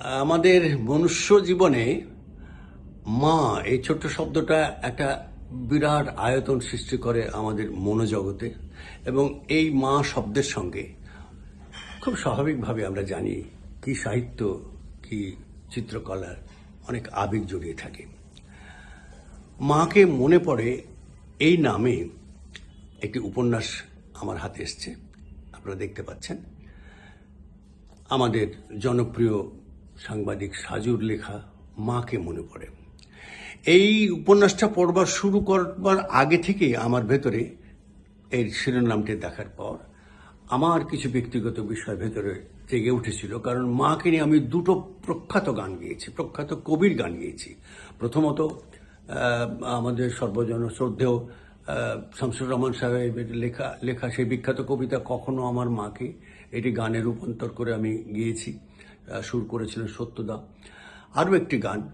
আমাদের মনুষ্য জীবনে মা, এই ছোট্ট শব্দটা একটা বিরাট আয়তন সৃষ্টি করে আমাদের মনোজগতে এবং এই মা শব্দের সঙ্গে খুব স্বাভাবিকভাবে আমরা জানি কি সাহিত্য, কি চিত্রকলার অনেক আবেগ জড়িয়ে থাকে। মাকে মনে পড়ে এই নামে একটি উপন্যাস আমার হাতে এসছে। আপনারা দেখতে পাচ্ছেন। আমাদের জনপ্রিয় সাংবাদিক সাজুর লেখা মাকে মনে পড়ে। এই উপন্যাসটা পড়বার শুরু করবার আগে থেকেই আমার ভেতরে এর শিরোনামটি দেখার পর আমার কিছু ব্যক্তিগত বিষয় ভেতরে জেগে উঠেছিল। কারণ মাকে নিয়ে আমি দুটো প্রখ্যাত গান গেয়েছি, প্রখ্যাত কবির গান গেয়েছি। প্রথমত আমাদের সর্বজন শ্রদ্ধেয় শামসুর রহমান সাহেবের লেখা লেখা সেই বিখ্যাত কবিতা কখনো আমার মাকে এটি গানে রূপান্তর করে আমি গিয়েছি সুর করেছিলেন সত্যদা। আরও একটি গান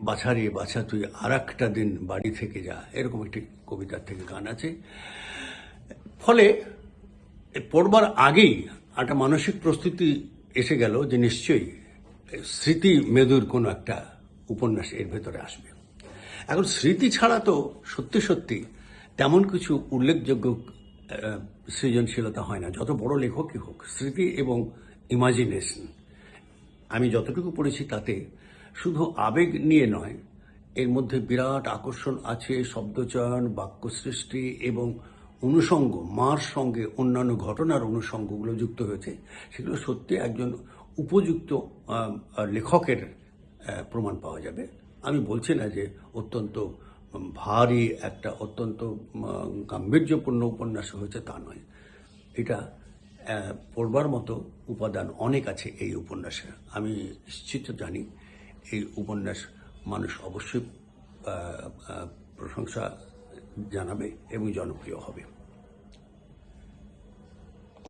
বাছারে বাছা, তুই আর একটা দিন বাড়ি থেকে যা। এরকম একটি কবিতার থেকে গান আছে। ফলে পড়বার আগেই একটা মানসিক প্রস্তুতি এসে গেল যে নিশ্চয়ই স্মৃতি মেদুর কোনো একটা উপন্যাস এর ভেতরে আসবে। এখন স্মৃতি ছাড়া তো সত্যি সত্যি তেমন কিছু উল্লেখযোগ্য সৃজনশীলতা হয় না। যত বড় লেখকই হোক, স্মৃতি এবং ইমাজিনেশন আমি যতটুকু পড়েছি তাতে শুধু আবেগ নিয়ে নয়, এর মধ্যে বিরাট আকর্ষণ আছে শব্দচয়ন বাক্য সৃষ্টি এবং অনুষঙ্গ। মার সঙ্গে অন্যান্য ঘটনার অনুষঙ্গগুলো যুক্ত হয়েছে। সেগুলো সত্যি একজন উপযুক্ত লেখকের প্রমাণ পাওয়া যাবে। আমি বলছি না যে অত্যন্ত ভারী একটা অত্যন্ত গাম্ভীর্যপূর্ণ উপন্যাস হয়েছে তা নয়। এটা পড়বার মতো উপাদান অনেক আছে এই উপন্যাসে। আমি নিশ্চিত জানি এই উপন্যাস মানুষ অবশ্যই প্রশংসা জানাবে এবং জনপ্রিয় হবে।